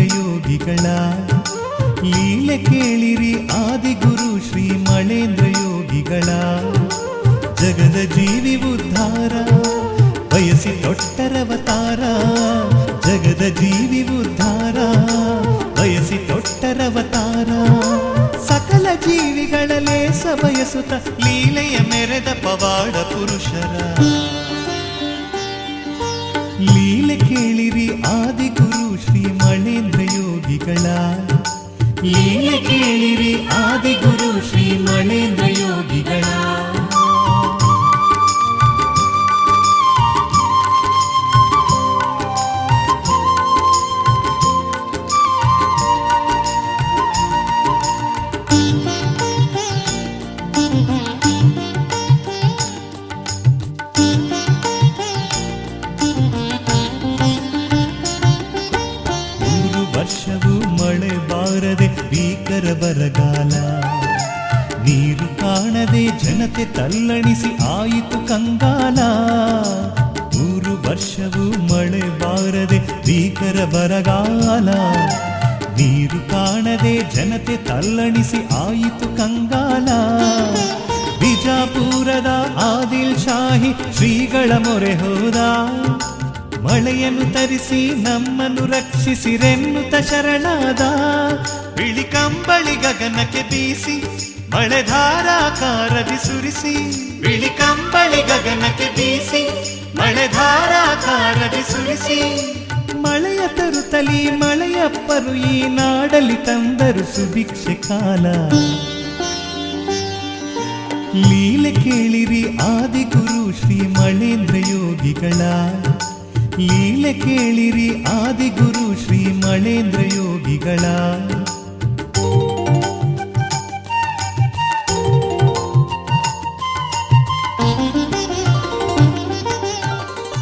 ಯೋಗಿಗಳ. ಲೀಲೆ ಕೇಳಿರಿ ಆದಿಗುರು ಶ್ರೀ ಮಳೇಂದ್ರ ಯೋಗಿಗಳ. ಜಗದ ಜೀವಿ ಉದ್ಧಾರ, ಬಯಸಿ ತೊಟ್ಟರವತಾರ ಜಗದ ಜೀವಿ ಉದ್ಧಾರ, ಬಯಸಿ ತೊಟ್ಟರವತಾರ ಸಕಲ ಜೀವಿಗಳಲ್ಲೇ ಸಬಯಸುತ್ತ ಬಯಸುತ್ತ ಲೀಲೆಯ ಮೆರೆದ ಪವಾಡ ಪುರುಷರ. ಲೀಲೆ ಕೇಳಿರಿ ಆದಿಗುರು ಶ್ರೀ ಮಳೇಂದ್ರ ಯೋಗಿಗಳ. ಲೀಲೆ ಕೇಳಿರಿ ಆದಿಗುರು ಶ್ರೀ ಮಳೇಂದ್ರ ಯೋಗಿಗಳ. ವರ್ಷವೂ ಮಳೆ ಬಾರದೆ ಭೀಕರ ಬರಗಾಲ. ನೀರು ಕಾಣದೆ ಜನತೆ ತಲ್ಲಣಿಸಿ ಆಯಿತು ಕಂಗಾಲ. ಮೂರು ವರ್ಷವೂ ಮಳೆ ಬಾರದೆ ಭೀಕರ ಬರಗಾಲ. ನೀರು ಕಾಣದೆ ಜನತೆ ತಲ್ಲಣಿಸಿ ಆಯಿತು ಕಂಗಾಲ. ಬಿಜಾಪುರದ ಆದಿಲ್ ಶಾಹಿ ಶ್ರೀಗಳ ಮೊರೆ ಹೋದ. ಮಳೆಯನ್ನು ತರಿಸಿ ನಮ್ಮನ್ನು ರಕ್ಷಿಸಿರೆನ್ನುತ್ತ ಶರಣಾದ ಬಿಳಿ ಕಂಬಳಿ ಗಗನಕ್ಕೆ ಬೀಸಿ ಮಳೆ ಧಾರಾಕಾರದಿ ಸುರಿಸಿ ಬಿಳಿ ಕಂಬಳಿ ಗಗನಕ್ಕೆ ಬೀಸಿ ಮಳೆ ಧಾರಾಕಾರದಿ ಸುರಿಸಿ ಮಳೆಯ ತರುತಲಿ ಮಳೆಯಪ್ಪರು ಈ ನಾಡಲಿ ತಂದರು ಸುಭಿಕ್ಷೆ ಕಾಲ. ಲೀಲೆ ಕೇಳಿರಿ ಆದಿಗುರು ಶ್ರೀ ಮಳೇಂದ್ರ ಯೋಗಿಗಳ. ಲೀಲೆ ಕೇಳಿರಿ ಆದಿಗುರು ಶ್ರೀ ಮಳೇಂದ್ರ ಯೋಗಿಗಳ.